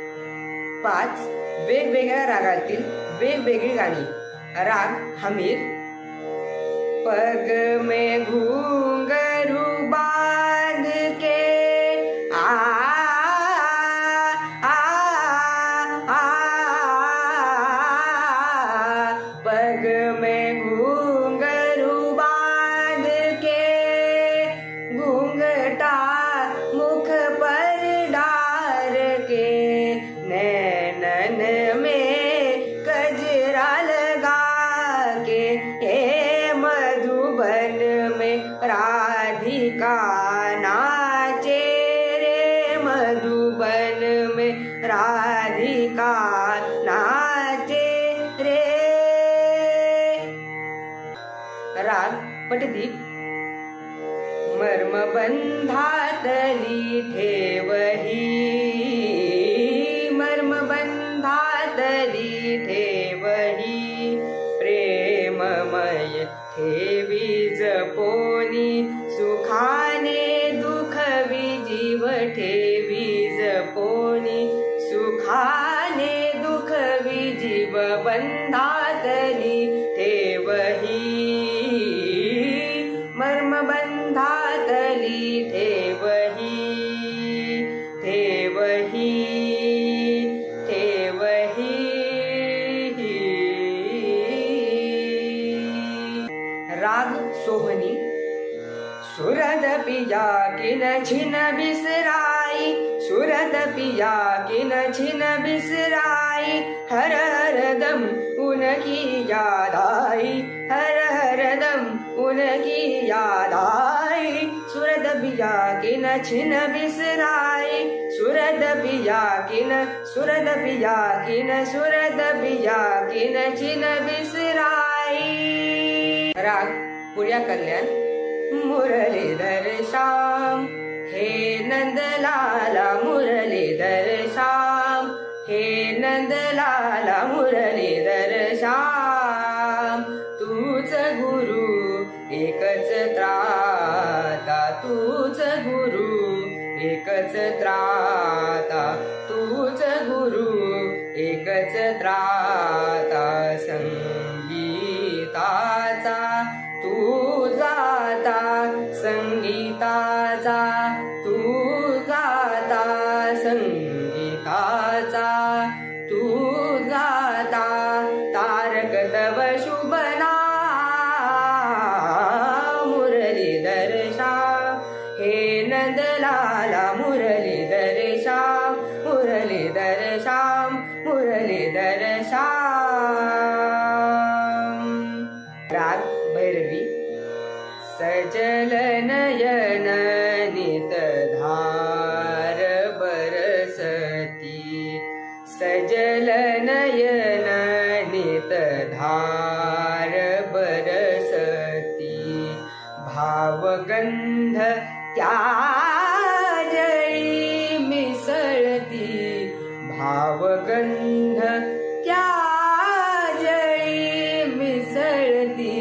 पाच वेगवेगळ्या रागातील वेगवेगळी गाणी. राग हमीर पग में घू राधिका नाचे रे मधुबन में राधिका नाचे रे। राग पटदीप मर्मबंधातली ठेवही सुखा सुरद पिया किन छिन बिसराई? सुरद पिया किन छिन बिसराई? हर हर दम उनकी याद आई। हर हर दम उनकी याद आई। सुरद पिया किन छिन बिसराई? सुरद पिया किन सुरद पिया किन सुरद पिया किन छिन बिसराई? राग पुऱ्या कल्याण श्याम हे नंदलाला मुरलीधर श्याम. हे नंदलाला मुरलीधर श्याम. तूच गुरु एकच त्राता. तूच गुरु एकच त्राता. तूच गुरु एकच त्राता. संगीताचा तू जाता. संगीता हे नंदलाला मुरलीधर श्याम मुरलीधर श्याम मुरलीधर श्याम राग भैरवी सजल नयन नित धार बरसती सजल नयन नित धार गन्ध क्या जयि मिसरति भावगन्ध क्या जयि मिसरति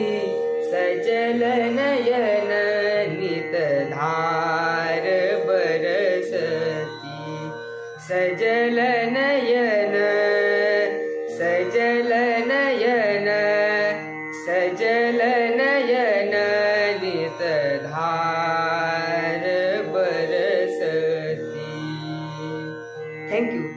सजलनयनधार बरसति सजलनयन सजल Thank you.